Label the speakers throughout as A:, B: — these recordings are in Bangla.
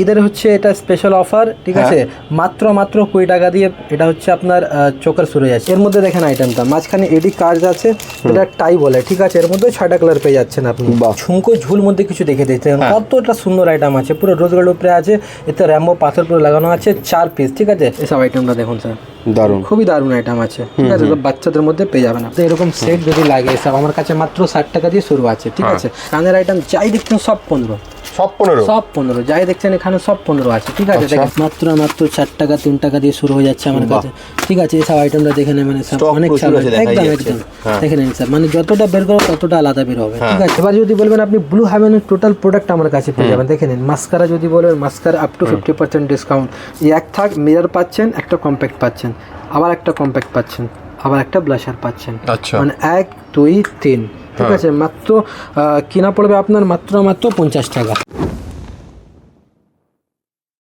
A: ঈদের হচ্ছে এটা স্পেশাল অফার ঠিক আছে? মাত্র মাত্র কুড়ি টাকা দিয়ে এটা হচ্ছে আপনার চোখের শুরু যাচ্ছে। এর মধ্যে দেখেন আইটেমটা মাঝখানে এডি কার্ড আছে এটা টাই বলে ঠিক আছে? এর মধ্যে ছয়টা কালার পেয়ে যাচ্ছেন আপনি। ঝুমকো ঝুল মধ্যে কিছু দেখে দিচ্ছেন কতটা সুন্দর আইটেম আছে পুরো রোজ গোল্ড উপরে আছে এতে র্যাম্বো পাথর পুরো লাগানো আছে চার পিস ঠিক আছে? এসব আইটেমটা দেখুন স্যার
B: দারুণ।
A: খুবই দারুণ আইটেম আছে ঠিক আছে? বাচ্চাদের মধ্যে পেয়ে যাবেন তো এরকম সেট যদি লাগে এসব আমার কাছে মাত্র ষাট টাকা দিয়ে শুরু আছে ঠিক আছে? কানের আইটেম যাই দেখছেন সব পনেরো।
B: সব পনেরো?
A: সব পনেরো যাই দেখছেন এখানে সব পনেরো আছে ঠিক আছে?
B: আচ্ছা।
A: দেখেন মাত্র মাত্র চার টাকা তিন টাকা দিয়ে শুরু হয়ে যাচ্ছে আমার কাছে। ঠিক আছে এসব আইটেমটা দেখে নেবেন
B: Stock
A: অনেক চালু একদম একদম।
B: হ্যাঁ।
A: দেখে নেন স্যার। মানে যতটা বের করো ততটা আলাদা বের হবে। ঠিক আছে এবার যদি বলবেন আপনি ব্লু হ্যাভেনের টোটাল প্রোডাক্ট আমার কাছে পেয়ে যাবেন। দেখে নিন মাস্কারা যদি বলবেন mascara up to fifty percent discount এক থাক মিরর পাচ্ছেন একটা কম্প্যাক্ট পাচ্ছেন। আবার একটা কম্প্যাক্ট পাচ্ছেন আবার একটা ব্লাশার পাচ্ছেন।
B: আচ্ছা।
A: মানে এক দুই তিন। ঠিক আছে মাত্র কিনা পড়বে আপনার মাত্র মাত্র পঞ্চাশ টাকা।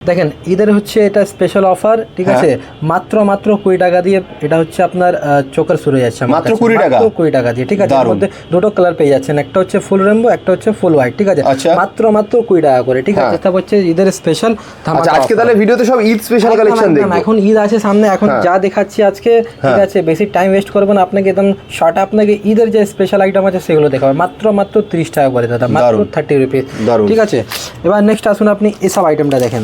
A: দেখেন ঈদের হচ্ছে এটা স্পেশাল অফার ঠিক আছে? মাত্র মাত্র কুড়ি টাকা দিয়ে এটা হচ্ছে আপনার চোখের শুরু যাচ্ছে
B: মাত্র কুড়ি টাকা?
A: মাত্র কুড়ি টাকা দিয়ে ঠিক আছে? এর মধ্যে দুটো কালার পেয়ে যাচ্ছেন একটা হচ্ছে ফুল রেমবো একটা হচ্ছে ফুল হোয়াইট ঠিক আছে?
B: আচ্ছা।
A: মাত্র মাত্র কুড়ি টাকা করে ঠিক আছে?
B: হ্যাঁ।
A: এটা হচ্ছে ঈদের স্পেশাল
B: আচ্ছা আজকে তাহলে ভিডিওতে সব ঈদ স্পেশাল কালেকশন দেখব।
A: এখন ঈদ আছে সামনে এখন
B: হ্যাঁ।
A: যা দেখাচ্ছি আজকে ঠিক আছে? বেশি টাইম ওয়েস্ট করবেন আপনাকে একদম শর্ট আপনাকে ঈদের যে স্পেশাল আইটেম আছে সেগুলো দেখাবে। মাত্র মাত্র তিরিশ টাকা করে দাদা মাত্র থার্টি রুপিস ঠিক আছে? এবার নেক্সট আসুন আপনি এসব আইটেমটা দেখেন।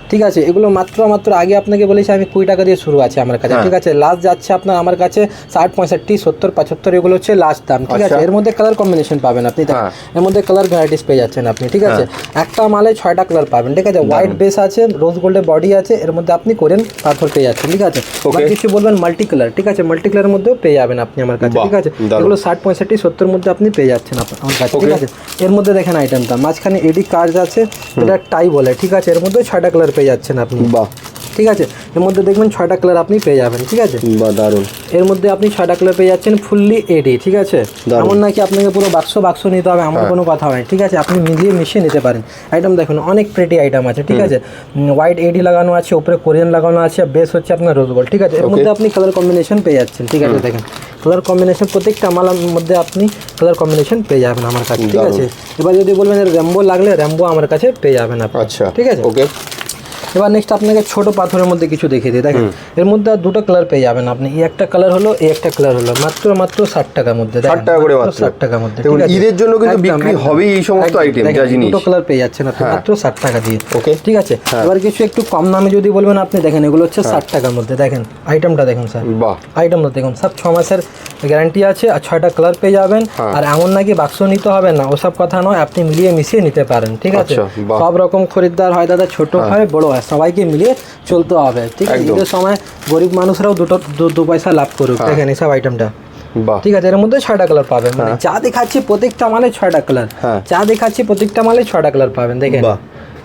A: ঠিক আছে এগুলো মাত্র মাত্র আগে আপনাকে বলেছি আমি কুড়ি টাকা দিয়ে শুরু আছে আমার কাছে
B: হ্যাঁ।
A: ঠিক আছে? লাস্ট যাচ্ছে আপনার আমার কাছে ষাট পঁয়ষট্টি সত্তর পঁচাত্তর এগুলো হচ্ছে লাস্ট দাম ঠিক আছে?
B: আচ্ছা।
A: এর মধ্যে কালার কম্বিনেশন পাবেন আপনি
B: হ্যাঁ।
A: এর মধ্যে কালার ভ্যারাইটিস পেয়ে যাচ্ছেন আপনি ঠিক আছে? একটা মালে ছয়টা কালার পাবেন ঠিক আছে? হোয়াইট বেস আছে রোজ গোল্ডের বডি আছে এর মধ্যে আপনি করেন পাথর পেয়ে যাচ্ছেন ঠিক আছে? কিছু বলবেন মাল্টি কালার ঠিক আছে? মাল্টি কালারের মধ্যেও পেয়ে যাবেন আপনি আমার কাছে ঠিক আছে? এগুলো ষাট পঁয়ষট্টি সত্তর মধ্যে আপনি পেয়ে যাচ্ছেন আমার কাছে ঠিক আছে? এর মধ্যে দেখেন আইটেমটা মাঝখানে এডি কার্ড আছে এটা টাই বলে ঠিক আছে? এর মধ্যে ছয়টা কালার পেয়ে যাচ্ছেন আপনি।
B: বাহ।
A: ঠিক আছে? এর মধ্যে দেখবেন ছয়টা কালার আপনি পেয়ে যাবেন ঠিক আছে?
B: বাহ দারুণ।
A: এর মধ্যে আপনি ছয়টা কালার পেয়ে যাচ্ছেন ফুললি এডি ঠিক আছে? এমন নাকি আপনাকে পুরো বাক্স বাক্স নিতে হবে এমন কোনো কথা হয় ঠিক আছে? আপনি মিলিয়ে মিশিয়ে নিতে পারেন। আইটেম দেখুন অনেক প্রেটি আইটেম আছে ঠিক আছে? হোয়াইট এডি লাগানো আছে উপরে কোরিয়ান লাগানো আছে বেস হচ্ছে আপনার রোজ গোল্ড ঠিক আছে? এর মধ্যে আপনি কালার কম্বিনেশন পেয়ে যাচ্ছেন ঠিক আছে? দেখেন কালার কম্বিনেশন প্রত্যেকটা মালার মধ্যে আপনি কালার কম্বিনেশন পেয়ে যাবেন আমার কাছে ঠিক আছে? এবার যদি বলবেন র্যাম্বো লাগলে র্যাম্বো আমার কাছে পেয়ে যাবেন আপনি
B: আচ্ছা
A: ঠিক আছে?
B: ওকে
A: এবার নেক্সট আপনাকে ছোট পাথরের মধ্যে কিছু দেখিয়ে দিই। দেখেন এর মধ্যে আর দুটো কালার পেয়ে যাবেন আপনি। এই একটা কালার হলো এই একটা কালার হলো। মাত্র মাত্র ষাট টাকার মধ্যে। দেখেন,
B: 60 টাকা করে মাত্র।
A: ষাট টাকার মধ্যে?
B: ঈদের জন্য কিন্তু বিক্রি হবেই এই সমস্ত
A: দেখেন,
B: যা জিনিস।
A: দুটো কালার পেয়ে যাচ্ছেন আপনি। মাত্র ষাট টাকা দিয়ে।
B: ওকে।
A: ঠিক আছে? এবার কিছু একটু কম দামে যদি বলবেন আপনি দেখেন এগুলো হচ্ছে ষাট টাকার মধ্যে। দেখেন আইটেমটা দেখুন স্যার
B: বাহ।
A: আইটেমটা দেখুন সব ছ মাসের গ্যারান্টি আছে আর ছয়টা কালার পেয়ে যাবেন।
B: হ্যাঁ।
A: আর এমন নাকি বাক্স নিতে হবে না ওসব কথা নয় আপনি মিলিয়ে মিশিয়ে নিতে পারেন। ঠিক আছে?
B: আচ্ছা,
A: সব রকম খরিদ্দার হয় দাদা ছোট হয় বড় হয়। সবাইকে মিলিয়ে চলতে হবে। ঠিক আছে? ঈদের সময় গরিব মানুষরাও দুটো দু- পয়সা লাভ করুক। দেখেন এসব আইটেমটা ঠিক আছে? এর মধ্যে ছয়টা কালার পাবেন। মানে যা দেখাচ্ছি প্রত্যেকটা মালে ছয়টা কালার
B: হ্যাঁ।
A: যা দেখাচ্ছি প্রত্যেকটা মালে ছয়টা কালার পাবেন। দেখেন?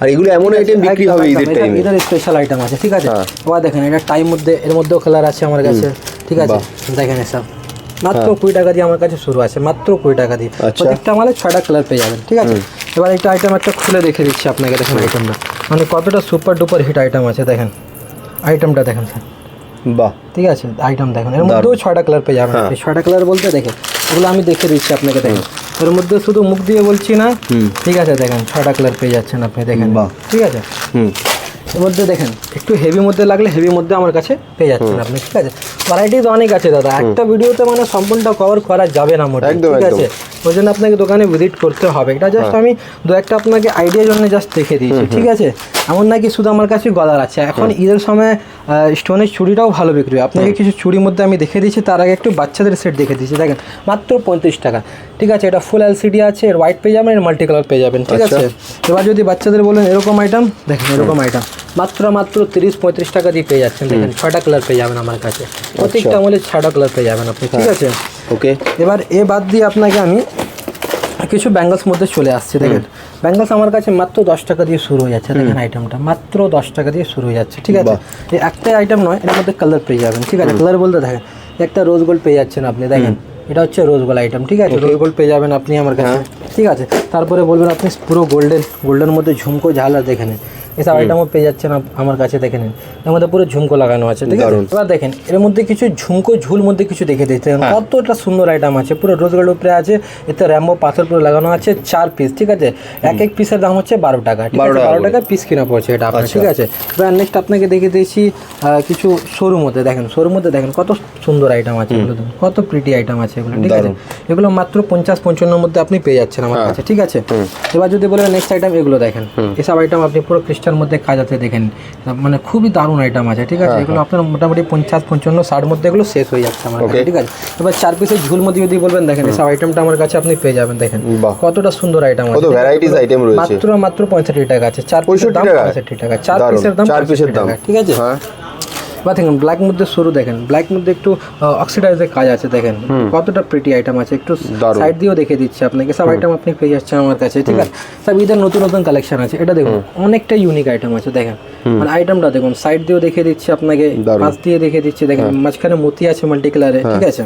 B: আর এগুলো এমন আইটেম বিক্রি হবে ঈদের টাইমে
A: ঈদের স্পেশাল আইটেম আছে। ঠিক আছে?
B: হ্যাঁ।
A: এবার দেখেন এটা টাইম মধ্যে এর মধ্যেও কালার আছে আমার কাছে। ঠিক আছে? দেখেন এসব। মাত্র কুড়ি টাকা দিয়ে আমার কাছে শুরু আছে। মাত্র কুড়ি টাকা দিয়ে।
B: হ্যাঁ। আচ্ছা।
A: প্রত্যেকটা মালে ছয়টা কালার পেয়ে যাবেন। ঠিক আছে? এবার একটা আইটেম একটা খুলে দেখে দিচ্ছি আপনাকে দেখেন আইটেমটা মানে কতটা সুপার ডুপার হিট আইটেম আছে দেখেন। আইটেমটা দেখেন স্যার
B: বাহ।
A: ঠিক আছে? আইটেম দেখেন। এর মধ্যেও ছয়টা কালার পেয়ে যাবেন।
B: হ্যাঁ।
A: ছয়টা কালার বলতে দেখেন এগুলো আমি দেখে দিচ্ছি আপনাকে দেখেন। এর মধ্যে শুধু মুখ দিয়ে বলছি না ঠিক আছে দেখেন ছয়টা কালার পেয়ে যাচ্ছেন আপনি দেখেন।
B: বাহ।
A: ঠিক আছে?
B: হুম।
A: এর মধ্যে দেখেন একটু হেভি মধ্যে লাগলে হেভি মধ্যে আমার কাছে পেয়ে যাচ্ছেন আপনি ঠিক আছে? ভ্যারাইটিস অনেক আছে দাদা। একটা ভিডিওতে মানে সম্পূর্ণটা কভার করা যাবে না মোটে ঠিক আছে? ওই জন্য আপনাকে দোকানে ভিজিট করতে হবে। এটা জাস্ট আমি দু একটা আপনাকে আইডিয়ার জন্য জাস্ট দেখে দিয়েছি ঠিক আছে? এমন নাকি শুধু আমার কাছে গলার আছে। এখন ঈদের সময় স্টোনের চুড়িটাও ভালো বিক্রি হয়। আপনাকে কিছু চুড়ির মধ্যে আমি দেখে দিয়েছি তার আগে একটু বাচ্চাদের সেট দেখে দিয়েছি দেখেন মাত্র পঁয়ত্রিশ টাকা। ঠিক আছে এটা ফুল এলসিডি আছে এর হোয়াইট পেয়ে যাবেন এর মাল্টি কালার পেয়ে যাবেন। ঠিক
B: আচ্ছা।
A: আছে? এবার যদি বাচ্চাদের বলেন এরকম আইটেম দেখেন এরকম আইটেম মাত্র মাত্র তিরিশ পঁয়ত্রিশ টাকা দিয়ে পেয়ে যাচ্ছেন। দেখেন ছয়টা কালার পেয়ে যাবেন আমার কাছে। প্রত্যেকটা আমলে ছয়টা কালার পেয়ে যাবেন আপনি। ঠিক আছে?
B: ওকে।
A: এবার এ বাদ দিয়ে আপনাকে আমি কিছু ব্যাঙ্গলস মধ্যে চলে আসছে দেখেন। ব্যাঙ্গলস আমার কাছে মাত্র দশ টাকা দিয়ে শুরু হয়ে যাচ্ছে। দেখেন আইটেমটা মাত্র দশ টাকা দিয়ে শুরু হয়ে যাচ্ছে ঠিক আছে। একটাই আইটেম নয় এর মধ্যে কালার পেয়ে যাবেন ঠিক আছে? কালার বলতে দেখেন একটা রোজ গোল্ড পেয়ে যাচ্ছেন আপনি দেখেন। এটা হচ্ছে রোজ গোল্ড আইটেম ঠিক আছে? রোজ গোল্ড পেয়ে যাবেন আপনি আমার কাছে ঠিক আছে? তারপরে বলবেন আপনি পুরো গোল্ডেন গোল্ডের মধ্যে ঝুমকো ঝালা দেখে নেন এসব আইটেমও পেয়ে যাচ্ছেন আমার কাছে দেখে নিন। এর মধ্যে পুরো ঝুমকো লাগানো আছে ঠিক আছে? এবার দেখেন এর মধ্যে কিছু ঝুমকো ঝুল মধ্যে কিছু দেখে দিতে কতটা সুন্দর আইটেম আছে পুরো রোজ গোল্ড উপরে আছে এতে র্যাম্বো পাথর পুরো লাগানো আছে চার পিস ঠিক আছে? এক এক পিসের দাম হচ্ছে বারো টাকা ঠিক আছে? বারো টাকা পিস কিনা পড়ছে এটা আপনার ঠিক আছে? এবার নেক্সট আপনাকে দেখে দিয়েছি কিছু শোরুম মধ্যে। দেখেন শোরুম মধ্যে দেখেন কত সুন্দর আইটেম আছে এগুলো কত প্রিটি আইটেম আছে এগুলো ঠিক আছে? এগুলো মাত্র পঞ্চাশ পঞ্চান্নর মধ্যে আপনি পেয়ে যাচ্ছেন আমার কাছে ঠিক আছে? এবার যদি বলেন নেক্সট আইটেম এগুলো দেখেন। এসব আইটেম আপনি পুরো ক্রিস্টাল মধ্যে কাজ আছে দেখেন। মানে খুবই দারুণ আইটেম আছে ঠিক আছে? এগুলো আপনার মোটামুটি পঞ্চাশ পঞ্চান্ন ষাট মধ্যে এগুলো শেষ হয়ে যাচ্ছে আমার ঠিক আছে? এবার চার পিসের ঝুল মধ্যে যদি বলবেন দেখেন সব আইটেমটা আমার কাছে আপনি পেয়ে যাবেন দেখেন। কতটা সুন্দর আইটেম আছে
B: ভ্যারাইটিস আইটেম রয়েছে।
A: মাত্র মাত্র পঁয়ষট্টি টাকা আছে চার পিসের দাম? পঁয়ষট্টি টাকা? চার পিসের দাম
B: চার পিসের দাম।
A: ঠিক আছে?
B: হ্যাঁ।
A: বা দেখেন ব্ল্যাক মধ্যে শুরু দেখেন ব্ল্যাক মধ্যে একটু অক্সিডাইজের কাজ আছে দেখেন। কতটা প্রিটি আইটেম আছে একটু সাইড দিয়েও দেখে দিচ্ছে আপনাকে। সব আইটেম আপনি পেয়ে যাচ্ছেন আমার কাছে ঠিক আছে? সব ঈদের নতুন নতুন কালেকশন আছে। এটা দেখুন অনেকটা ইউনিক আইটেম আছে দেখেন। মানে আইটেমটা দেখুন সাইড দিয়েও দেখে দিচ্ছি আপনাকে। পাশ দিয়ে দেখে দিচ্ছে দেখেন মাঝখানে মতি আছে মাল্টি কালারে ঠিক আছে?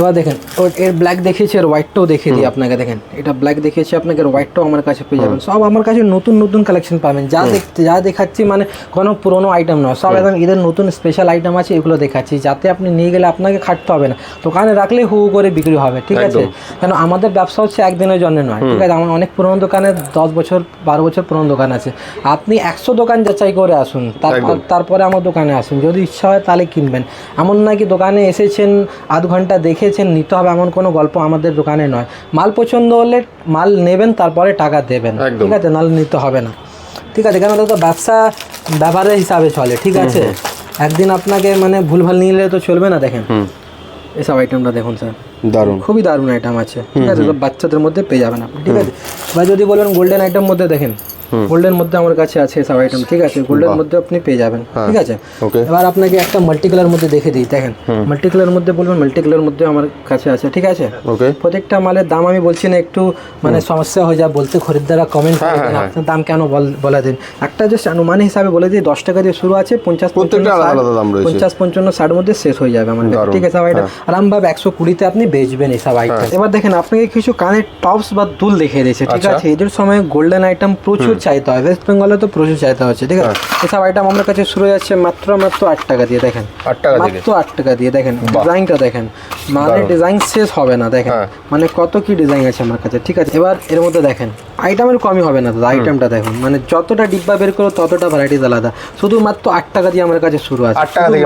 A: এবার দেখেন এর ব্ল্যাক দেখিয়েছি আর হোয়াইটটাও দেখিয়ে দিই আপনাকে দেখেন। এটা ব্ল্যাক দেখিয়েছি আপনাকে আর হোয়াইটটাও আমার কাছে পেয়ে যাবেন। সব আমার কাছে নতুন নতুন কালেকশন পাবেন। যা দেখতে যা দেখাচ্ছি মানে কোনো পুরোনো আইটেম নয়। সব একদম ঈদের নতুন স্পেশাল আইটেম আছে এগুলো দেখাচ্ছি যাতে আপনি নিয়ে গেলে আপনাকে খাটতে হবে না। দোকানে রাখলে হু হু করে বিক্রি হবে ঠিক আছে? কেন আমাদের ব্যবসা হচ্ছে একদিনের জন্য নয় ঠিক আছে? আমার অনেক পুরোনো দোকানে দশ বছর বারো বছর পুরোনো দোকান আছে। আপনি একশো দোকান যাচাই করে আসুন তারপর তারপরে আমার দোকানে আসুন। যদি ইচ্ছা হয় তাহলে কিনবেন। এমন নাকি দোকানে এসেছেন আধ ঘণ্টা দেখেছেন নিতে হবে এমন কোনো গল্প আমাদের দোকানে নয়। মাল পছন্দ হলে মাল নেবেন তারপরে টাকা দেবেন। ঠিক আছে নাহলে নিতে হবে না। ঠিক আছে কেন তো ব্যবসা ব্যবহারের হিসাবে চলে ঠিক আছে? একদিন আপনাকে মানে ভুলভাল নিলে তো চলবে না দেখেন। এসব আইটেমটা দেখুন স্যার
B: দারুণ।
A: খুবই দারুণ আইটেম আছে ঠিক আছে? বাচ্চাদের মধ্যে পেয়ে যাবেন আপনি ঠিক আছে? বা যদি বলবেন গোল্ডেন আইটেম মধ্যে দেখেন। গোল্ডেন মধ্যে আমার কাছে আছে সব আইটেম ঠিক আছে? গোল্ডের মধ্যে আপনি পেয়ে যাবেন ঠিক আছে? এবার আপনাকে একটা মাল্টি কালার মধ্যে দেখে দিই দেখেন। মাল্টি কালার মধ্যে বলবেন মাল্টি কালার মধ্যে আমার কাছে আছে ঠিক আছে?
B: ওকে
A: প্রত্যেকটা মালের দাম আমি বলছি না একটু মানে সমস্যা হয়ে যায় বলতে খরিদ্দাররা কমেন্ট করে দেন, আপনার দাম কেন বল- দিন? একটা জাস্ট অনুমান হিসাবে বলে দিই দশ টাকা দিয়ে শুরু আছে পঞ্চাশ। পঞ্চাশ পঞ্চান্ন ষাট মধ্যে শেষ হয়ে যাবে আমার ঠিক আছে সবাই আরামভাবে একশো কুড়িতে আপনি বেচবেন এই সব আইটেম এবার দেখেন আপনাকে কিছু কানের টপস বা দুল দেখিয়ে দিয়েছে ঠিক
B: আচ্ছা।
A: আছে? এদের সময় গোল্ডেন আইটেম প্রচুর চাইতে হয়। ওয়েস্ট বেঙ্গলে তো প্রচুর চাইতে হচ্ছে ঠিক আছে? এসব আইটেম আমার কাছে শুরু যাচ্ছে মাত্র মাত্র আট টাকা দিয়ে দেখেন।
B: আট টাকা
A: মাত্র আট টাকা দিয়ে দেখেন ডিজাইনটা দেখেন। মানে ডিজাইন শেষ হবে না দেখেন।
B: হ্যাঁ।
A: মানে কত কি ডিজাইন আছে আমার কাছে ঠিক আছে? এবার এর মধ্যে দেখেন আইটেমের কমই হবে না দাদা আইটেমটা দেখুন। মানে যতটা ডিব্বা বের করো ততটা ভ্যারাইটিস আলাদা। শুধুমাত্র আট টাকা দিয়ে আমার কাছে শুরু আছে।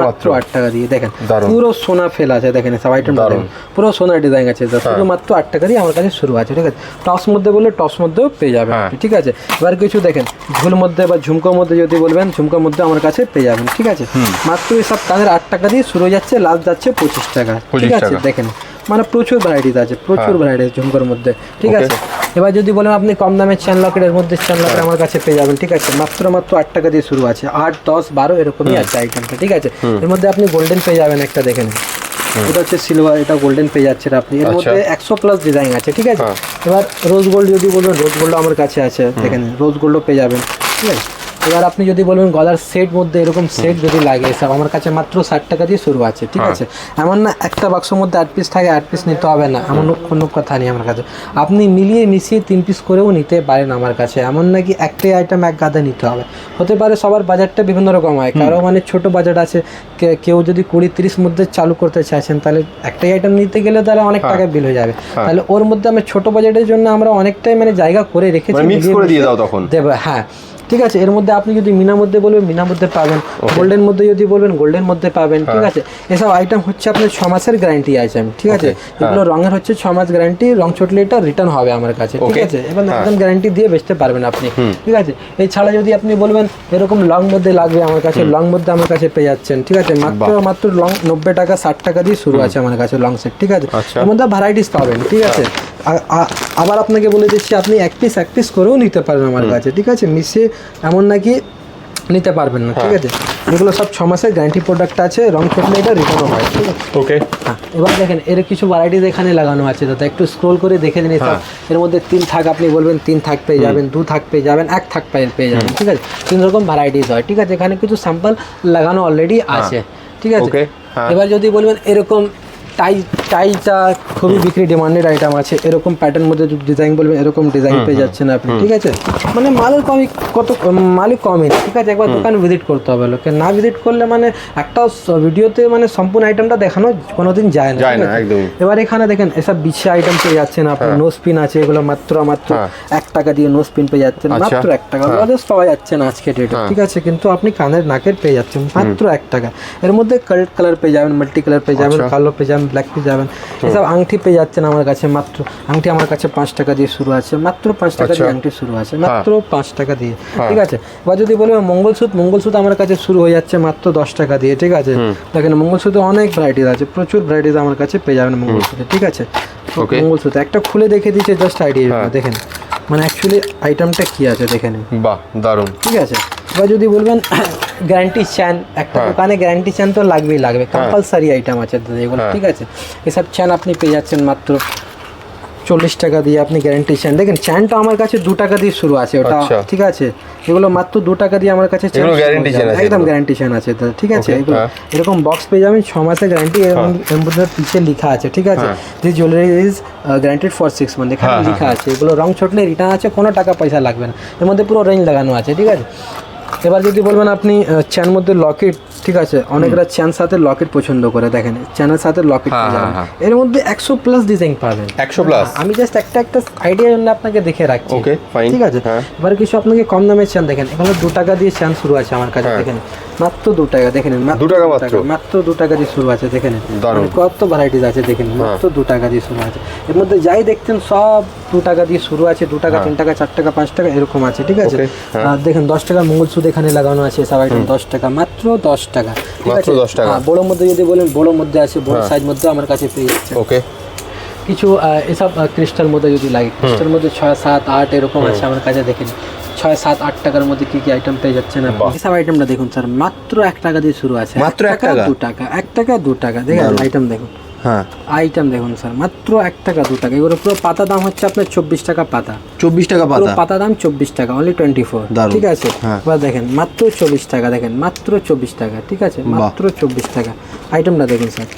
A: মাত্র। আট টাকা দিয়ে দেখেন। পুরো সোনা ফেল আছে দেখেন সব আইটেমটা দেখেন। পুরো সোনার ডিজাইন আছে
B: হ্যাঁ।
A: শুধুমাত্র আট টাকা দিয়ে আমার কাছে শুরু আছে ঠিক আছে? টপস মধ্যে বললে টপস মধ্যেও পেয়ে যাবেন
B: হ্যাঁ।
A: ঠিক আছে? এবার কিছু দেখেন ঝুল মধ্যে বা ঝুমকোর মধ্যে যদি বলবেন ঝুমকোর মধ্যে আমার কাছে পেয়ে যাবেন ঠিক আছে? মাত্র এসব কানের আট টাকা দিয়ে শুরু হয়ে যাচ্ছে লাস্ট যাচ্ছে পঁচিশ টাকা ঠিক আছে? দেখেন মানে প্রচুর ভ্যারাইটিস আছে প্রচুর ভ্যারাইটিস ঝুমকোর মধ্যে ঠিক আছে? এবার যদি বলেন আপনি কম দামের চ্যান লকেটের মধ্যে চ্যান লকেট আমার কাছে পেয়ে যাবেন ঠিক আছে? মাত্র মাত্র আট টাকা দিয়ে শুরু আছে আট দশ বারো এরকমই আছে আইটেমটা ঠিক আছে? এর মধ্যে আপনি গোল্ডেন পেয়ে যাবেন একটা দেখেন এটা হচ্ছে সিলভার এটা গোল্ডেন পেয়ে যাচ্ছে আপনি। এর
B: আচ্ছা।
A: মধ্যে একশো প্লাস ডিজাইন আছে ঠিক আছে? এবার রোজ গোল্ড যদি বলবেন রোজ গোল্ড আমার কাছে আছে দেখেন রোজ গোল্ডও পেয়ে যাবেন ঠিক আছে? এবার আপনি যদি বলবেন গলার সেট মধ্যে এরকম সেট যদি লাগে সব আমার কাছে মাত্র ষাট টাকা দিয়ে শুরু আছে ঠিক আছে? এমন না একটা বাক্সের মধ্যে আট পিস থাকে আট পিস নিতে হবে না এমন কোনো কথা নেই আমার কাছে। আপনি মিলিয়ে মিশিয়ে তিন পিস করেও নিতে পারেন আমার কাছে এমন নাকি একটাই আইটেম এক গাদা নিতে হবে। হতে পারে সবার বাজারটা বিভিন্ন রকম হয় কারও মানে ছোট বাজার আছে কে- কেউ যদি কুড়ি তিরিশ মধ্যে চালু করতে চাইছেন তাহলে একটাই আইটেম নিতে গেলে তাহলে অনেক টাকা বিল হয়ে যাবে। তাহলে ওর মধ্যে আমি ছোট বাজেটের জন্য আমরা অনেকটাই মানে জায়গা করে রেখেছি
B: মানে মিক্স করে দিয়ে দাও তখন।
A: দেবে হ্যাঁ। ঠিক আছে? এর মধ্যে আপনি যদি মিনা মধ্যে বলবেন মিনা মধ্যে পাবেন। গোল্ডেন মধ্যে যদি বলবেন গোল্ডেন মধ্যে পাবেন ঠিক আছে? এসব আইটেম হচ্ছে আপনার ছ মাসের গ্যারান্টি আইটেম ঠিক আছে? এগুলো রঙের হচ্ছে ছ মাস গ্যারান্টি রং চটলে এটা রিটার্ন হবে আমার কাছে ঠিক আছে? এবার একদম গ্যারান্টি দিয়ে বেচতে পারবেন আপনি ঠিক আছে? এছাড়া যদি আপনি বলবেন এরকম লং মধ্যে লাগবে আমার কাছে লং মধ্যে আমার কাছে পেয়ে যাচ্ছেন ঠিক আছে? মাত্র মাত্র লং নব্বই টাকা ষাট টাকা দিয়ে শুরু আছে আমার কাছে লং সেট ঠিক আছে?
B: আচ্ছা।
A: এর মধ্যে ভ্যারাইটিস পাবেন ঠিক আছে? আ- আবার আপনাকে বলে দিচ্ছি আপনি এক পিস এক পিস করেও নিতে পারেন আমার কাছে ঠিক আছে? মিশিয়ে এমন নাকি নিতে পারবেন না ঠিক আছে? এগুলো সব ছ মাসের গ্যারান্টি প্রোডাক্ট আছে রং চটলে এটা রিটার্নও হয় ঠিক আছে?
B: ওকে
A: হ্যাঁ এবার দেখেন এর কিছু ভ্যারাইটিস এখানে লাগানো আছে দাদা একটু স্ক্রোল করে দেখে নিন সব। এর মধ্যে তিন থাক আপনি বলবেন তিন থাক পেয়ে যাবেন দু থাক পেয়ে যাবেন এক থাক পেয়ে পেয়ে যাবেন ঠিক আছে? তিন রকম ভ্যারাইটিস হয় ঠিক আছে? এখানে কিছু স্যাম্পল লাগানো অলরেডি আছে ঠিক আছে?
B: হ্যাঁ।
A: এবার যদি বলবেন এরকম টাই টাইটা খুবই বিক্রি ডিমান্ডেড আইটেম আছে। এরকম প্যাটার্ন মধ্যে ডিজাইন বলবেন এরকম ডিজাইন পেয়ে যাচ্ছেন আপনি ঠিক আছে? মানে মালের কমই কত মালিক কমই ঠিক আছে? একবার দোকান ভিজিট করতে হবে লোকে। না ভিজিট করলে মানে একটা ভিডিওতে মানে সম্পূর্ণ আইটেমটা দেখানো কোনোদিন যায় না
B: না।
A: এবার এখানে দেখেন এসব বিছে আইটেম পেয়ে যাচ্ছেন আপনি নোজ পিন আছে এগুলো মাত্র মাত্র
B: হ্যাঁ।
A: এক টাকা দিয়ে নোজ পিন পেয়ে যাচ্ছেন
B: আচ্ছা।
A: মাত্র এক টাকা। অদার্স পাওয়া যাচ্ছে না আজকে ডেটে
B: হ্যাঁ।
A: ঠিক আছে? কিন্তু আপনি কানের নাকের পেয়ে যাচ্ছেন মাত্র এক টাকা। এর মধ্যে কালার কালার পেয়ে যাবেন মাল্টি কালার পেয়ে যাবেন
B: আচ্ছা।
A: কালো পেয়ে যাবেন ব্ল্যাক পিস যাবেন। এসব আংটি পেয়ে যাচ্ছেন আমার কাছে মাত্র। আংটি আমার কাছে পাঁচ টাকা দিয়ে শুরু আছে। মাত্র পাঁচ টাকা দিয়ে
B: আচ্ছা।
A: আংটি শুরু আছে। মাত্র পাঁচ টাকা দিয়ে।
B: হ্যাঁ।
A: ঠিক আছে? বা যদি বলি মঙ্গলসূত্র মঙ্গলসূত্র আমার কাছে শুরু হয়ে যাচ্ছে মাত্র দশ টাকা দিয়ে। ঠিক আছে? দেখেন মঙ্গলসূত্রে অনেক ভ্যারাইটিস আছে। প্রচুর ভ্যারাইটিস আমার কাছে পেয়ে যাবেন মঙ্গলসূত্রে। ঠিক আছে? মঙ্গলসূত্র একটা খুলে দেখে দিচ্ছে জাস্ট আইডিয়া দেখেন। মানে অ্যাকচুয়ালি আইটেমটা কি আছে দেখে নিন
B: বাহ দারুণ।
A: ঠিক আছে? এবার যদি বলবেন গ্যারান্টি চ্যান একটা
B: হ্যাঁ।
A: দোকানে গ্যারান্টি চ্যান তো লাগবেই লাগবে। কম্পালসারি আইটেম আছে দাদা এগুলো
B: হ্যাঁ।
A: ঠিক আছে? এসব চ্যান আপনি পেয়ে যাচ্ছেন মাত্র চল্লিশ টাকা দিয়ে আপনি গ্যারান্টি চান। দেখেন চ্যানটা আমার কাছে দু টাকা দিয়ে শুরু আছে ওটা
B: আচ্ছা।
A: ঠিক আছে? এগুলো মাত্র দু টাকা দিয়ে আমার কাছে একদম? গ্যারান্টি চ্যান আছে দাদা ঠিক আছে?
B: হ্যাঁ।
A: এরকম বক্স পেয়ে যাবেন ছ মাসের গ্যারান্টি এরকম এর মধ্যে পিছিয়ে লেখা আছে ঠিক আছে?
B: হ্যাঁ।
A: যে jewellery is guaranteed for six month এখানে
B: হ্যাঁ,
A: লেখা আছে। এগুলো রং ছটলে রিটার্ন আছে কোনো টাকা পয়সা লাগবে না। এর মধ্যে পুরো রেঞ্জ লাগানো আছে ঠিক আছে? এবার যদি বলবেন আপনি চ্যান মধ্যে লকেট ঠিক আছে? অনেকরা চ্যান সাথে লকেট পছন্দ করে দেখেন চ্যানের সাথে লকেট
B: হ্যাঁ,
A: যাবেন।
B: হ্যাঁ,
A: এর মধ্যে একশো প্লাস ডিজাইন পাবেন।
B: 100 plus?
A: হ্যাঁ, আমি জাস্ট একটা একটা আইডিয়ার জন্য আপনাকে দেখে রাখছি।
B: Fine,
A: ঠিক আছে?
B: হ্যাঁ।
A: এবার কিছু আপনাকে কম দামের চ্যান দেখেন। এখানে দু টাকা দিয়ে চ্যান শুরু আছে আমার কাছে
B: হ্যাঁ।
A: দেখেন। মাত্র দু টাকা দেখে নিন মাত্র
B: দু টাকা মাত্র?
A: মাত্র দু টাকা দিয়ে শুরু আছে দেখে নিন মানে কত ভ্যারাইটিস আছে দেখে নিন মাত্র দু টাকা দিয়ে শুরু আছে। এর মধ্যে যাই দেখছেন সব দু টাকা দিয়ে শুরু আছে দু টাকা তিন টাকা চার টাকা পাঁচ টাকা এরকম আছে ঠিক আছে?
B: হ্যাঁ।
A: দেখেন দশ টাকা মঙ্গলসূত্র এখানে লাগানো আছে সব আইটেম দশ টাকা মাত্র দশ টাকা। ঠিক
B: মাত্র
A: আছে?
B: 10 টাকা।
A: হ্যাঁ, বড়োর মধ্যে যদি বলেন বড়োর মধ্যে আছে বড় সাইজ মধ্যে আমার কাছে পেয়ে যাচ্ছে।
B: ওকে।
A: কিছু এসব ক্রিস্টাল মধ্যে যদি লাগে ক্রিস্টাল মধ্যে ছয় সাত আট এরকম আছে আমার কাছে দেখেন। ছয় সাত আট টাকার মধ্যে কি কি আইটেম পেয়ে যাচ্ছেন আপনি?
B: বাহ।
A: এসব আইটেমটা দেখুন স্যার মাত্র এক টাকা দিয়ে শুরু আছে।
B: মাত্র এক টাকা?
A: দু টাকা এক টাকা দু টাকা। দেখেন আইটেম দেখুন।
B: হ্যাঁ।
A: আইটেম দেখুন স্যার মাত্র এক টাকা দু টাকা। এগুলো পুরো পাতা দাম হচ্ছে আপনার চব্বিশ টাকা পাতা।
B: চব্বিশ টাকা
A: পাতা। পাতা দাম চব্বিশ টাকা অনলি টোয়েন্টি ফোর ঠিক আছে?
B: হ্যাঁ।
A: এবার দেখেন মাত্র চব্বিশ টাকা দেখেন মাত্র চব্বিশ টাকা ঠিক আছে? মাত্র চব্বিশ টাকা। আইটেমটা দেখুন স্যার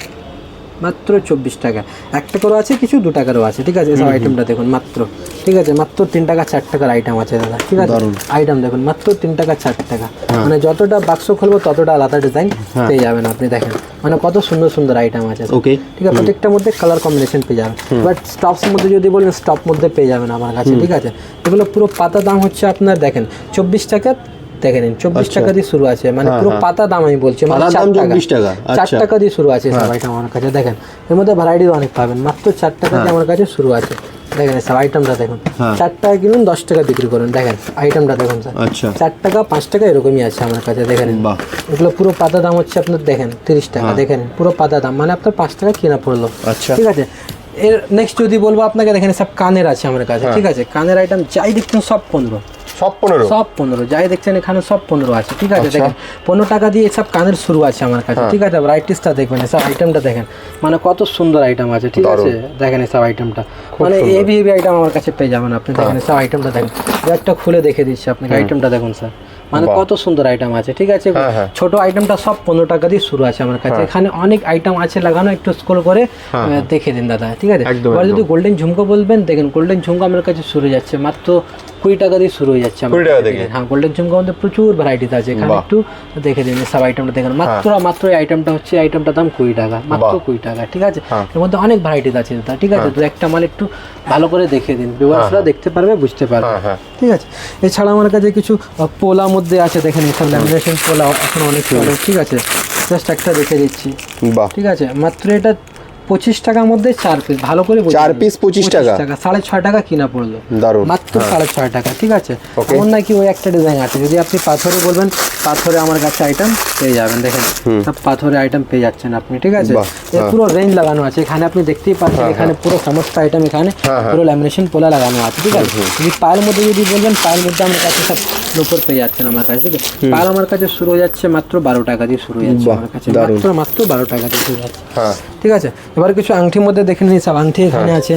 A: মাত্র চব্বিশ টাকা। একটা করে আছে কিছু দু টাকারও আছে ঠিক আছে? এসব আইটেমটা দেখুন মাত্র। ঠিক আছে? মাত্র তিন টাকা চার টাকার আইটেম আছে দাদা ঠিক আছে? আইটেম দেখুন মাত্র তিন টাকা চার টাকা। মানে যতটা বাক্স খুলবো ততটা আলাদা ডিজাইন পেয়ে যাবেন আপনি দেখেন। মানে কত সুন্দর সুন্দর আইটেম আছে।
B: ওকে
A: ঠিক আছে? প্রত্যেকটার মধ্যে কালার কম্বিনেশন পেয়ে যাবেন। বাট স্টপস মধ্যে যদি বলেন স্টপ মধ্যে পেয়ে যাবেন আমার কাছে ঠিক আছে? এগুলো পুরো পাতা দাম হচ্ছে আপনার দেখেন চব্বিশ টাকা দেখে নিন। চব্বিশ টাকা দিয়ে শুরু আছে। মানে পুরো পাতা দাম আমি বলছি মানে চার টাকা। চার
B: আচ্ছা।
A: টাকা দিয়ে শুরু আছে সব আইটেম আমার কাছে। দেখেন এর মধ্যে ভ্যারাইটি অনেক পাবেন। মাত্র চার টাকা দিয়ে আমার কাছে শুরু আছে। দেখেন সব আইটেমটা দেখুন।
B: হ্যাঁ।
A: চার টাকা কিনুন দশ টাকা বিক্রি করুন। দেখেন আইটেমটা দেখুন স্যার
B: আচ্ছা।
A: চার টাকা পাঁচ টাকা এরকমই আছে আমার কাছে। দেখে নিন এগুলো পুরো পাতা দাম হচ্ছে আপনার দেখেন তিরিশ টাকা। দেখেন পুরো পাতা দাম। মানে আপনার পাঁচ টাকা কেনা পড়ল।
B: আচ্ছা।
A: ঠিক আছে? এর নেক্সট যদি বলব আপনাকে দেখেন সব কানের আছে আমার কাছে। ঠিক আছে? কানের আইটেম যাই দেখছেন সব পনেরো।
B: সব পনেরো?
A: সব পনেরো। যাই দেখছেন এখানে সব পনেরো আছে। ঠিক আছে
B: আচ্ছা।
A: দেখেন পনেরো টাকা দিয়ে সব কানের শুরু আছে আমার কাছে। ঠিক আছে ভ্যারাইটিসটা দেখবেন সব আইটেমটা দেখেন। মানে কত সুন্দর আইটেম আছে ঠিক আছে? দেখেন সব আইটেমটা মানে হেভি হেভি আইটেম আমার কাছে পেয়ে যাবেন আপনি। দেখেন সব আইটেমটা দেখেন। একটা খুলে দেখে দিচ্ছি আপনাকে আইটেমটা দেখুন স্যার মানে কত সুন্দর আইটেম আছে ঠিক আছে?
B: হ্যাঁ, হ্যাঁ।
A: ছোট আইটেমটা সব পনেরো টাকা দিয়ে শুরু আছে আমার কাছে। এখানে অনেক আইটেম আছে লাগানো একটু স্ক্রল করে দেখে দিন দাদা ঠিক আছে? এবার যদি গোল্ডেন ঝুমকো বলবেন দেখেন গোল্ডেন ঝুমকো আমার কাছে শুরু যাচ্ছে মাত্র কুড়ি টাকা দিয়ে শুরু হয়ে যাচ্ছে আমার
B: 20 টাকা
A: কাছে।
B: থেকে?
A: হ্যাঁ গোল্ডেন ঝুমকো মধ্যে প্রচুর ভ্যারাইটিস আছে এখানে একটু দেখে দিন সব আইটেমটা দেখেন। মাত্র মাত্র এই আইটেমটা হচ্ছে আইটেমটার দাম কুড়ি টাকা মাত্র কুড়ি টাকা ঠিক আছে?
B: হ্যাঁ।
A: এর মধ্যে অনেক ভ্যারাইটিস আছে দাদা ঠিক আছে? দু একটা মাল একটু ভালো করে দেখে দিন ভিউয়ার্সরা দেখতে পারবে বুঝতে পারবে।
B: হ্যাঁ হ্যাঁ।
A: ঠিক আছে? এছাড়া আমার কাছে কিছু পোলা মধ্যে আছে দেখেন এসব ল্যামিনেশন পোলা এখন অনেক ঠিক আছে? জাস্ট একটা দেখে দিচ্ছি।
B: বাহ।
A: ঠিক আছে? মাত্র এটা পঁচিশ টাকার মধ্যে চার পিস ভালো করে
B: চার piece 25 টাকা?
A: টাকা সাড়ে ছয় টাকা কিনা পড়ল।
B: দারুণ
A: মাত্র সাড়ে ছয় টাকা ঠিক আছে. এমন নাকি ওই একটা ডিজাইন আছে যদি আপনি পাথরে বলবেন পাথরে আমার কাছে আইটেম পেয়ে যাবেন দেখেন। সব পাথরে আইটেম পেয়ে যাচ্ছেন আপনি ঠিক আছে? পুরো রেঞ্জ লাগানো আছে এখানে আপনি দেখতেই পাচ্ছেন এখানে পুরো সমস্ত আইটেম এখানে পুরো ল্যামিনেশন পোলা লাগানো আছে ঠিক আছে? যদি পায়ের মধ্যে যদি বলবেন পায়ের মধ্যে আমার কাছে সব লোপর পেয়ে যাচ্ছেন আমার কাছে ঠিক আছে? পায়ের আমার কাছে শুরু হয়ে যাচ্ছে মাত্র বারো টাকা দিয়ে শুরু হয়ে যাচ্ছে আমার কাছে। মাত্র মাত্র বারো টাকা দিয়ে শুরু হয়ে যাচ্ছে।
B: হ্যাঁ।
A: ঠিক আছে? এবার কিছু আংটির মধ্যে দেখে নিন সব আংটি এখানে আছে।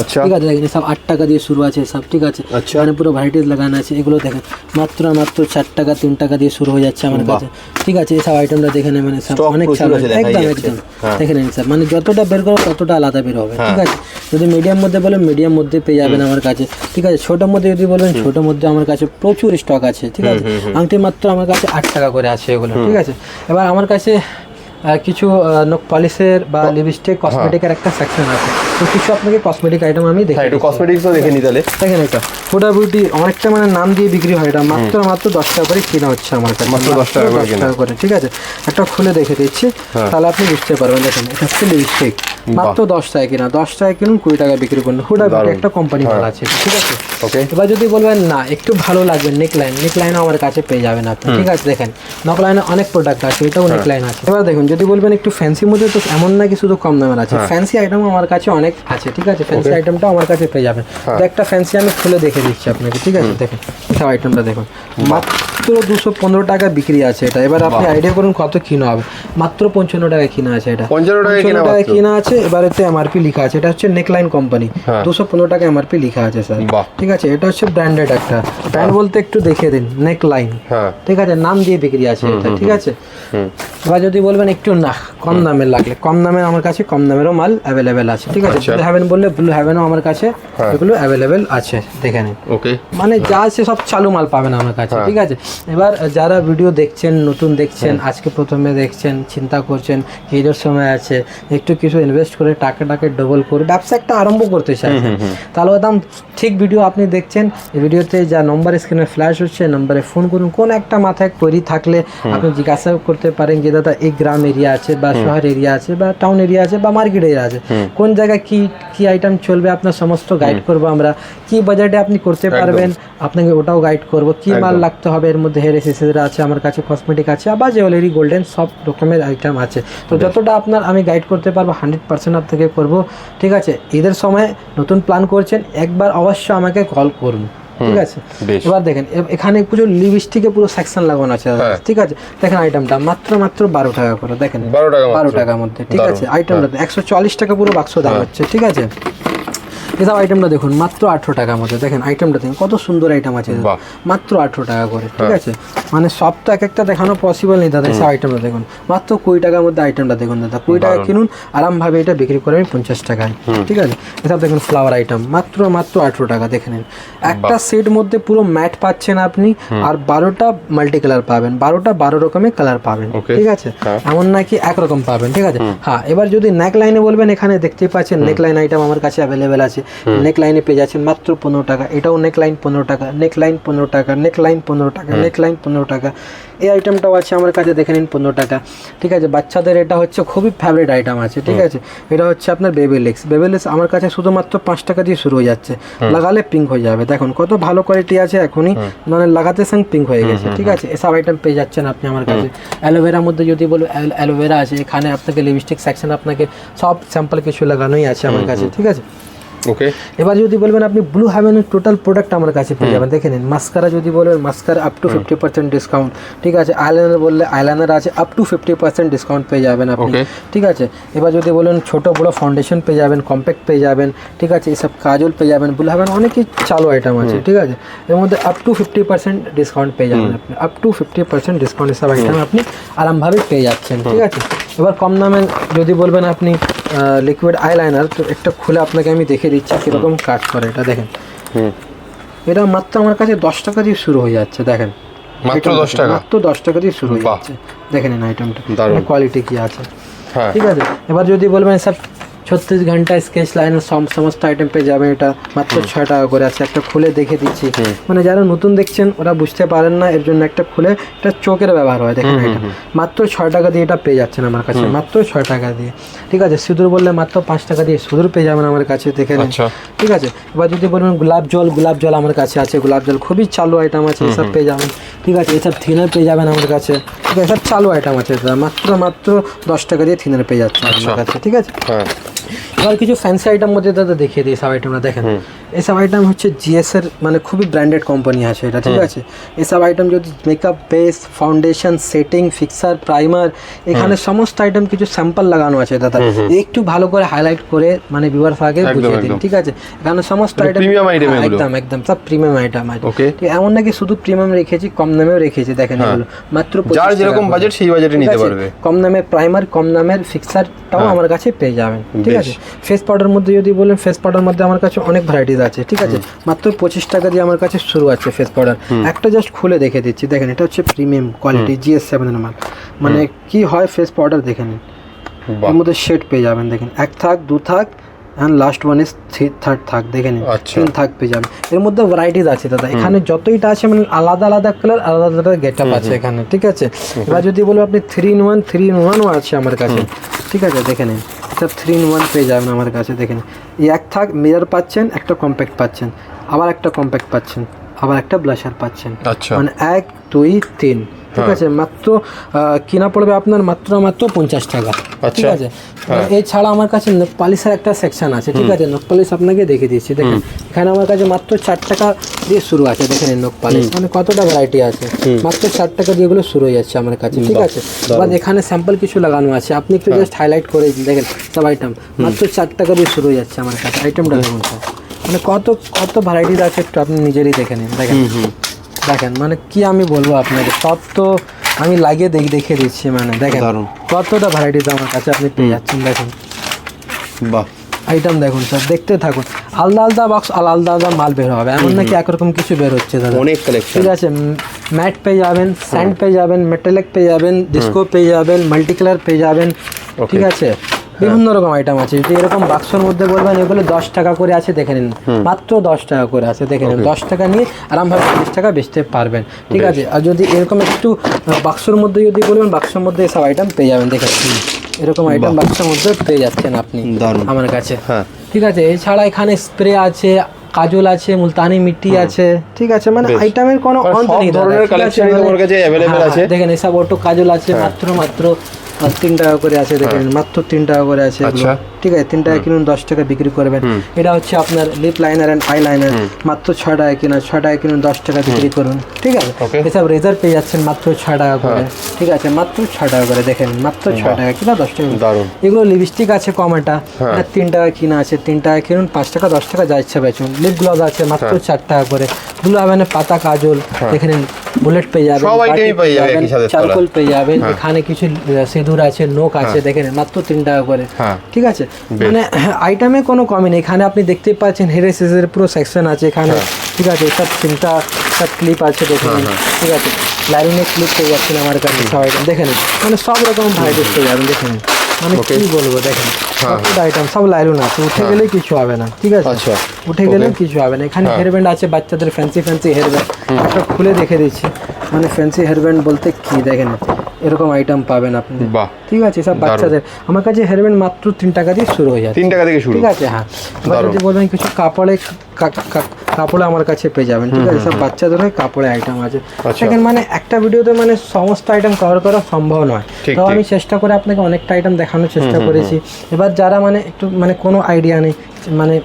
B: আচ্ছা।
A: ঠিক আছে দেখেন সব আট টাকা দিয়ে শুরু আছে সব ঠিক আছে।
B: আচ্ছা।
A: মানে পুরো ভ্যারাইটিস লাগানো আছে এগুলো দেখেন। মাত্র মাত্র চার টাকা তিন টাকা দিয়ে শুরু হয়ে যাচ্ছে আমার কাছে। ঠিক আছে এসব আইটেমটা দেখে নেবেন সব অনেক
B: আছে।
A: একদম একদম।
B: হ্যাঁ।
A: দেখে নিন স্যার মানে যতটা বের করো ততটা আলাদা বের হবে ঠিক আছে। যদি মিডিয়াম মধ্যে বলেন মিডিয়াম মধ্যে পেয়ে যাবেন আমার কাছে। ঠিক আছে ছোটোর মধ্যে যদি বলবেন ছোটোর মধ্যে আমার কাছে প্রচুর স্টক আছে ঠিক আছে। আংটি মাত্র আমার কাছে আট টাকা করে আছে এগুলো ঠিক আছে। এবার আমার কাছে কিছু নখ পলিশের বা লিপস্টিক কসমেটিকের একটা সেকশন আছে। তো কিছু আপনাকে কসমেটিক আইটেম আমি দেখে
B: হ্যাঁ একটু। কসমেটিক্সও দেখে নি তাহলে।
A: দেখেন এটা। হুডা বিউটি অনেকটা মানে নাম দিয়ে বিক্রি হয় এটা। মাত্র মাত্র দশ টাকা করে কেনা হচ্ছে আমার কাছে।
B: মাত্র 10 টাকা করে
A: 10
B: কেনা।
A: টাকা করে ঠিক আছে? একটা খুলে দেখে দিচ্ছি। তাহলে আপনি বুঝতে পারবেন। দেখেন এটা হচ্ছে লিপস্টিক মাত্র দশ টাকা কিনা। দশ টাকা কিনুন কুড়ি টাকা বিক্রি করুন। হুডা বিউটি একটা কোম্পানি মাল আছে ঠিক আছে?
B: ওকে
A: এবার যদি বলবেন না একটু ভালো লাগবে নেক লাইন নেক লাইনও আমার কাছে পেয়ে যাবেন আপনি ঠিক আছে? দেখেন নক লাইনে অনেক প্রোডাক্ট আছে এটাও নেক লাইন আছে। এবার দেখুন যদি বলবেন একটু ফ্যান্সি মধ্যে তো এমন নাকি শুধু কম দামের আছে। ফ্যান্সি আইটেম আমার কাছে অনেক আছে ঠিক আছে? ফ্যান্সি আইটেমটা আমার কাছে পেয়ে যাবেন। তো একটা ফ্যান্সি আমি খুলে দেখে দিচ্ছি আপনাকে ঠিক আছে? দেখেন সব আইটেমটা দেখুন। মাত্র দুশো পনেরো টাকা বিক্রি আছে এটা। এবার আপনি আইডিয়া করুন কত কিনা হবে। মাত্র পঞ্চান্ন টাকা কিনা আছে এটা।
B: 55 টাকায়
A: টাকা কিনা আছে এবার এতে এমআরপি লেখা আছে। এটা হচ্ছে নেকলাইন কোম্পানি দুশো পনেরো টাকা এমআরপি লেখা আছে স্যার ঠিক আছে এটা হচ্ছে ব্র্যান্ডেড একটা। ব্র্যান্ড বলতে একটু দেখিয়ে দিন নেক লাইন
B: হ্যাঁ।
A: ঠিক আছে নাম দিয়ে বিক্রি আছে এটা ঠিক আছে? এবার যদি বলবেন একটু না কম দামের লাগলে। কম দামের আমার কাছে কম দামেরও মাল অ্যাভেলেবেল আছে ঠিক আছে?
B: আচ্ছা।
A: ব্লু হ্যাভেন বললে ব্লু হ্যাভেনও আমার কাছে এগুলো অ্যাভেলেবেল আছে দেখে নিন।
B: ওকে
A: মানে যা আছে সব চালু মাল পাবেন আমার কাছে
B: হ্যাঁ।
A: ঠিক আছে? এবার যারা ভিডিও দেখছেন নতুন দেখছেন আজকে প্রথমে দেখছেন চিন্তা করছেন ঈদের সময় আছে একটু কিছু ইনভেস্ট করে টাকাটাকে ডবল করে ব্যবসা একটা আরম্ভ করতে চাইছেন তাহলে একদম ঠিক ভিডিও আপনি দেখছেন ভিডিওতে যা নম্বর স্ক্রিনে ফ্ল্যাশ হচ্ছে নম্বরে ফোন করুন কোন একটা মাথায় কোয়েরি থাকলে আপনি জিজ্ঞাসা করতে পারেন যে দাদা এই গ্রাম এরিয়া আছে বা শহর এরিয়া আছে বা টাউন এরিয়া আছে বা মার্কেট এরিয়া আছে কোন জায়গায় কি কি আইটেম চলবে আপনার সমস্ত গাইড করব আমরা কি বাজেটে আপনি করতে পারবেন আপনাকে ওটাও গাইড করব। কি মাল লাগতে হবে? এর মধ্যে হেয়ার এসেসরি আছে আমার কাছে কসমেটিক আছে আবার জুয়েলারি গোল্ডেন সব রকমের আইটেম আছে। তো যতটা আপনার আমি গাইড করতে পারব হান্ড্রেড পার্সেন্ট আপনাকে করব। ঠিক আছে? ঈদের সময় নতুন প্ল্যান করছেন একবার অবশ্যই আমাকে কল করুন। ঠিক আছে? এবার দেখেন এখানে পুরো লিপস্টিকে পুরো সেকশন লাগানো আছে।
B: হ্যাঁ।
A: ঠিক আছে? দেখেন আইটেমটা মাত্র মাত্র বারো টাকা করে দেখেন।
B: 12 টাকা
A: বারো টাকার মধ্যে ঠিক আছে? আইটেমটা একশো চল্লিশ টাকা পুরো বাক্স দাম হচ্ছে ঠিক আছে? এসব আইটেমটা দেখুন মাত্র আঠেরো টাকার মধ্যে দেখেন আইটেমটা দেখুন কত সুন্দর আইটেম আছে। মাত্র আঠেরো টাকা করে ঠিক আছে? মানে সব তো এক একটা দেখানো পসিবল নেই দাদা। এসব আইটেমটা দেখুন মাত্র কুড়ি টাকার মধ্যে আইটেমটা দেখুন দাদা। কুড়ি টাকা কিনুন আরামভাবে এটা বিক্রি করবেন পঞ্চাশ টাকায় ঠিক আছে? এসব দেখুন ফ্লাওয়ার আইটেম মাত্র মাত্র আঠেরো টাকা দেখে নিন। একটা সেট মধ্যে পুরো ম্যাট পাচ্ছেন আপনি আর বারোটা মাল্টি কালার পাবেন বারোটা বারো রকমের কালার পাবেন ঠিক আছে? এমন নাকি একরকম পাবেন ঠিক আছে? হ্যাঁ এবার যদি নেক লাইনে বলবেন এখানে দেখতেই পাচ্ছেন নেক লাইন আইটেম আমার কাছে অ্যাভেলেবেল আছে। নেক লাইনে পেয়ে যাচ্ছেন মাত্র পনেরো টাকা। এটাও নেক লাইন পনেরো টাকা নেক লাইন পনেরো টাকা নেক লাইন পনেরো টাকা নেক লাইন পনেরো টাকা। এই আইটেমটাও আছে আমার কাছে দেখে নিন পনেরো টাকা। ঠিক আছে বাচ্চাদের এটা হচ্ছে খুবই ফেভারিট আইটেম আছে ঠিক আছে? এটা হচ্ছে আপনার বেবেলেক্স বেবেলেক্স আমার কাছে শুধুমাত্র পাঁচ টাকা দিয়ে শুরু হয়ে যাচ্ছে। লাগালে পিঙ্ক হয়ে যাবে। দেখুন কত ভালো কোয়ালিটি আছে এখনই। মানে লাগাতে সঙ্গে পিঙ্ক হয়ে গেছে ঠিক আছে? এসব আইটেম পেয়ে যাচ্ছেন আপনি আমার কাছে। অ্যালোভেরার মধ্যে যদি বলো অ্যালোভেরা আছে এখানে আপনাকে লিপস্টিক সেকশন আপনাকে সব স্যাম্পল কিছু লাগানোই আছে আমার কাছে ঠিক আছে?
B: ওকে
A: এবার যদি বলবেন আপনি ব্লু হ্যাভেনের টোটাল প্রোডাক্ট আমার কাছে পেয়ে যাবেন দেখে নিন। মাস্কারা যদি বলবেন mascara up to fifty percent discount ঠিক আছে? আইলাইনার বললে আইলাইনার আছে up to fifty percent discount পেয়ে যাবেন আপনি ঠিক আছে? এবার যদি বলেন ছোট বড় ফাউন্ডেশন পেয়ে যাবেন কম্প্যাক্ট পেয়ে যাবেন ঠিক আছে? এসব কাজল পেয়ে যাবেন ব্লু হ্যাভেন অনেকই চালু আইটেম আছে ঠিক আছে? এর মধ্যে up to fifty percent discount পেয়ে যাবেন আপনি। Up to fifty percent discount এসব আইটেম আপনি আরামভাবে পেয়ে যাচ্ছেন ঠিক আছে? এবার কম দামে যদি বলবেন আপনি লিকুইড আইলাইনার তো একটা খুলে আপনাকে আমি দেখে দিচ্ছি কীরকম কাজ করে এটা দেখেন।
B: হুম।
A: এটা মাত্র আমার কাছে দশ টাকা দিয়ে শুরু হয়ে যাচ্ছে দেখেন।
B: মাত্র দশ টাকা?
A: মাত্র দশ টাকা দিয়ে শুরু হয়ে যাচ্ছে। দেখেন আইটেমটা কোয়ালিটি কি আছে।
B: হ্যাঁ।
A: ঠিক আছে? এবার যদি বলবেন স্যার ছত্রিশ ঘণ্টা স্কেচ লাইনের সমস্ত আইটেম পেয়ে যাবেন। এটা মাত্র ছয় টাকা করে আছে। একটা খুলে দেখে দিচ্ছি। মানে যারা নতুন দেখছেন ওরা বুঝতে পারেন না এর জন্য একটা খুলে এটা চোখের ব্যবহার হয়। দেখেন এটা। মাত্র ছয় টাকা দিয়ে এটা পেয়ে যাচ্ছেন আমার কাছে। মাত্র ছয় টাকা দিয়ে। ঠিক আছে সিঁদুর বললে মাত্র পাঁচ টাকা দিয়ে সিঁদুর পেয়ে যাবেন আমার কাছে। দেখে নিন।
B: আচ্ছা।
A: ঠিক আছে এবার যদি বলুন গোলাপ জল গোলাপ জল আমার কাছে আছে। গোলাপ জল খুবই চালু আইটেম আছে এসব পেয়ে যাবেন। ঠিক আছে এসব থিনার পেয়ে যাবেন আমার কাছে। ঠিক আছে এসব চালু আইটেম আছে। মাত্র মাত্র দশ টাকা দিয়ে থিনার পেয়ে যাচ্ছে আমার কাছে। ঠিক আছে? এবার কিছু ফ্যান্সি আইটেম মধ্যে দাদা দেখিয়ে দিই সব আইটেমটা দেখেন। এসব আইটেম হচ্ছে জিএস এর মানে খুবই ব্র্যান্ডেড কোম্পানি আছে এটা ঠিক আছে? এসব আইটেম যদি makeup base foundation setting fixer primer এখানে সমস্ত আইটেম কিছু স্যাম্পল লাগানো আছে দাদা। একটু ভালো করে হাইলাইট করে মানে আগে
B: একদম,
A: বুঝিয়ে দিন ঠিক আছে? এখানে সমস্ত আইটেম
B: এগুলো।
A: একদম একদম। সব প্রিমিয়াম আইটেম আছে। এমন নাকি শুধু প্রিমিয়াম রেখেছি কম দামেও রেখেছি দেখেন এগুলো। মাত্র
B: যার যেরকম বাজেট সেই বাজেটে নিতে পারবে।
A: কম দামের প্রাইমার কম দামের ফিক্সারটাও আমার কাছে পেয়ে যাবেন ঠিক আছে? ফেস পাউডার মধ্যে যদি বলেন ফেস পাউডার মধ্যে আমার কাছে অনেক ভ্যারাইটিস আছে ঠিক আছে? মাত্র পঁচিশ টাকা দিয়ে আমার কাছে শুরু আছে ফেস পাউডার একটা জাস্ট খুলে দেখে দিচ্ছি। দেখেন এটা হচ্ছে প্রিমিয়াম কোয়ালিটি জিএস সেভেনের মাল। মানে কি হয় ফেস পাউডার দেখে নিন। এর মধ্যে শেড পেয়ে যাবেন দেখেন। এক থাক দু থাক and last one is three third থাক দেখে নিন
B: আচ্ছা।
A: তিন থাক পেয়ে যাবেন এর মধ্যে ভ্যারাইটিস আছে দাদা। এখানে যতইটা আছে মানে আলাদা আলাদা কালার আলাদা আলাদা গেট আপ আছে এখানে ঠিক আছে? এবার যদি বলো আপনি three in one three in ওয়ানও আছে আমার কাছে। ঠিক আছে দেখে নিন এটা থ্রি ইন ওয়ান পেয়ে যাবেন আমার কাছে দেখে এই এক থাক মিরর পাচ্ছেন একটা কম্প্যাক্ট পাচ্ছেন। আবার একটা কম্প্যাক্ট পাচ্ছেন। আবার একটা ব্লাশার পাচ্ছেন।
B: আচ্ছা।
A: মানে এক দুই তিন। ঠিক আছে মাত্র কিনা পড়বে আপনার মাত্র মাত্র পঞ্চাশ টাকা। ঠিক
B: আচ্ছা।
A: আছে? এছাড়া আমার কাছে নখ পালিশের একটা সেকশন আছে ঠিক আছে? নখ পালিশ আপনাকে দেখে দিচ্ছি দেখেন। এখানে আমার কাছে মাত্র চার টাকা দিয়ে শুরু আছে দেখেন এই নখ পালিশ। মানে কতটা ভ্যারাইটি আছে? মাত্র চার টাকা দিয়ে এগুলো শুরু হয়ে যাচ্ছে আমার কাছে ঠিক আছে? এবার এখানে স্যাম্পল কিছু লাগানো আছে আপনি একটু জাস্ট হাইলাইট করে দেখেন সব আইটেম মাত্র চার টাকা দিয়ে শুরু হয়ে যাচ্ছে আমার কাছে আইটেমটা দেখুন মানে কত কত ভ্যারাইটিস আছে একটু আপনি নিজেরই দেখে নিন দেখেন। দেখেন মানে কি আমি বলব আপনাকে? সব তো আমি লাগিয়ে দেখে দেখে দিচ্ছি মানে দেখেন। কতটা ভ্যারাইটিস আমার কাছে আপনি পেয়ে যাচ্ছেন দেখেন।
B: বাহ।
A: আইটেম দেখুন স্যার দেখতে থাকুন। আলাদা আলাদা বক্স আলাদা আলাদা মাল বের হবে। এমন নাকি একরকম কিছু বের হচ্ছে দাদা?
B: অনেক কালেকশন
A: ঠিক আছে ম্যাট পেয়ে যাবেন স্যান্ড পেয়ে যাবেন মেটালিক পেয়ে যাবেন ডিস্কো পেয়ে যাবেন মাল্টি কালার পেয়ে যাবেন ঠিক আছে? বিভিন্ন রকম আইটেম আছে। যদি এরকম বাক্সর মধ্যে বলবেন এগুলো দশ টাকা করে আছে দেখে নিন। মাত্র দশ টাকা করে আছে দেখে নিন। দশ টাকা নিয়ে আরামভাবে তিরিশ টাকা বেচতে পারবেন। ঠিক আছে? আর যদি এরকম একটু বাক্সর মধ্যে যদি বলবেন বাক্সর মধ্যে এসব আইটেম পেয়ে যাবেন দেখে নিন। এরকম আইটেম বাক্সের মধ্যে পেয়ে যাচ্ছেন আপনি। আমার কাছে।
B: হ্যাঁ।
A: ঠিক আছে? এছাড়া এখানে স্প্রে আছে কাজল আছে মুলতানি মিট্টি আছে। ঠিক আছে? মানে আইটেমের কোনো
B: মানে
A: অন্ত নেই
B: ধরনের
A: মানে-
B: কাছে
A: হ্যাঁ,
B: আছে?
A: দেখেন এসব অটো কাজল আছে মাত্র মাত্র। আহ, তিন টাকা করে আছে দেখেন মাত্র তিন টাকা করে আছে
B: আচ্ছা।
A: ঠিক আছে তিন টাকা কিনুন দশ টাকা বিক্রি করবেন। এটা হচ্ছে আপনার lip liner and eye liner মাত্র ছয় টাকা কিনা ছয় টাকা কিনুন দশ টাকা বিক্রি করুন। ঠিক আছে. এসব রেজার পেয়ে যাচ্ছেন মাত্র ছয় টাকা করে। ঠিক আছে মাত্র ছয় টাকা করে দেখেন মাত্র ছয় টাকা কিনা দশ টাকা? এগুলো লিপস্টিক আছে কমাটা
B: হ্যাঁ।
A: এটা তিন টাকা কিনা আছে তিন টাকা কিনুন পাঁচ টাকা দশ টাকা যা ইচ্ছা বেচুন লিপ গ্লোভ আছে মাত্র চার টাকা করে। গুলো মানে পাতা কাজল এখানে বুলেট পেয়ে যাবেন
B: হ্যাঁ। সব itemই পেয়ে যাবে একই সাথে তোলা।
A: চারকোল পেয়ে যাবেন এখানে কিছু সিঁদুর আছে নোক আছে দেখেন মাত্র তিন টাকা করে।
B: হ্যাঁ।
A: ঠিক আছে? মানে আইটেমে কোনো কমই নেই। এখানে আপনি দেখতেই পাচ্ছেন হেরেসেসের পুরো সেকশন আছে এখানে।
B: হ্যাঁ।
A: ঠিক আছে সব তিনটা সব ক্লিপ আছে দেখুন। ঠিক আছে। লাইনের ক্লিপ পেয়ে যাচ্ছেন আমার কাছে সব আইটেম দেখে নিন। মানে সব রকম ভ্যারাইটিস পেয়ে যাবেন দেখে নিন। মানে কি বলব দেখেন। সবটা আইটেম সব লাইলুন আছে। উঠে গেলেই কিছু হবে না। ঠিক আছে?
B: আচ্ছা।
A: উঠে গেলেও কিছু হবে না। এখানে হেয়ার ব্যান্ড আছে বাচ্চাদের ফ্যান্সি ফ্যান্সি হেয়ার ব্যান্ড একটা খুলে দেখে দিচ্ছি। মানে ফ্যান্সি হেয়ার ব্যান্ড বলতে কি? দেখেন এরকম আইটেম পাবেন আপনি।
B: বাহ।
A: ঠিক আছে সব বাচ্চাদের। আমার কাছে হেয়ার ব্যান্ড মাত্র তিন টাকা দিয়ে শুরু হয়ে যাচ্ছে।
B: তিন টাকা থেকে শুরু।
A: ঠিক আছে হ্যাঁ। এবার যদি বলবেন কিছু কাপড়ে কাপড়ে আমার কাছে পেয়ে যাবেন। ঠিক আছে সব বাচ্চাদের কাপড়ে আইটেম আছে।
B: আচ্ছা।
A: দেখেন মানে একটা ভিডিওতে মানে সমস্ত আইটেম কভার করা সম্ভব নয়। তো আমি চেষ্টা করে আপনাকে অনেকটা আইটেম দেখানোর চেষ্টা করেছি। এবার যারা মানে একটু মানে কোনো আইডিয়া নেই মানে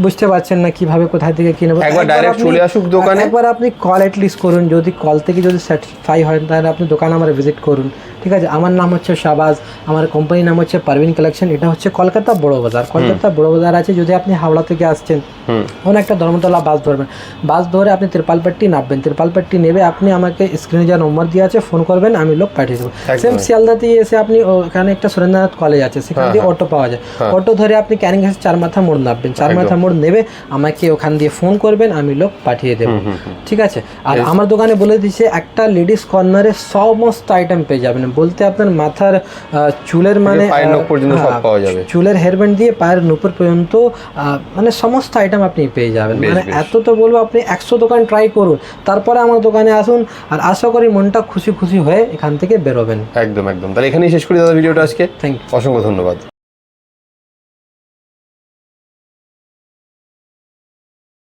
A: বুঝতে পারছেন না কীভাবে কোথায় থেকে কিনে
B: একবার ডাইরেক্ট
A: আপনি-
B: চলে আসুক দোকানে।
A: একবার আপনি কল লিস্ট করুন। যদি কল থেকে যদি স্যাটিসফাই হয় তাহলে আপনি দোকানে আমার ভিজিট করুন। ঠিক আছে? আমার নাম হচ্ছে শাবাজ আমার কোম্পানির নাম হচ্ছে পারভিন কালেকশন এটা হচ্ছে কলকাতা বড় বাজার। কলকাতা বড় বাজার আছে যদি আপনি হাওড়া থেকে আসছেন কোনো একটা ধর্মতলা বাস ধরবেন। বাস ধরে আপনি তিরপালপট্টি নামবেন। তিরপালপট্টি নেবে আপনি আমাকে স্ক্রিনে যা নম্বর দিয়ে আছে ফোন করবেন আমি লোক পাঠিয়ে দেবো। সেম শিয়ালদাতে এসে আপনি ওখানে একটা সুরেন্দ্রনাথ কলেজ আছে সেখান দিয়ে অটো পাওয়া যায়। অটো ধরে আপনি ক্যানিং ঘাট চার মাথা মোড় নামবেন। চার মাথা মোড় নেবে আমাকে ওখান দিয়ে ফোন করবেন আমি লোক পাঠিয়ে দেবো। ঠিক আছে? আর আমার দোকানে বলে দিচ্ছে একটা লেডিস কর্নারে সমস্ত আইটেম পেয়ে যাবেন। বলতে আপনার মাথার চুলের মানে
B: পর্যন্ত সব
A: হ্যাঁ,
B: পাওয়া যাবে।
A: চুলের হেয়ারব্যান্ড দিয়ে পায়ের নুপুর পর্যন্ত আহ, মানে সমস্ত আইটেম আপনি পেয়ে যাবেন। মানে এত তো বলব আপনি একশো দোকান ট্রাই করুন তারপরে আমার দোকানে আসুন আর আশা করি মনটা খুশি খুশি হয়ে এখান থেকে বেরোবেন।
B: একদম একদম। তাহলে এখানেই শেষ করি দাদা ভিডিওটা আজকে।
A: থ্যাংক ইউ
B: অসংখ্য ধন্যবাদ।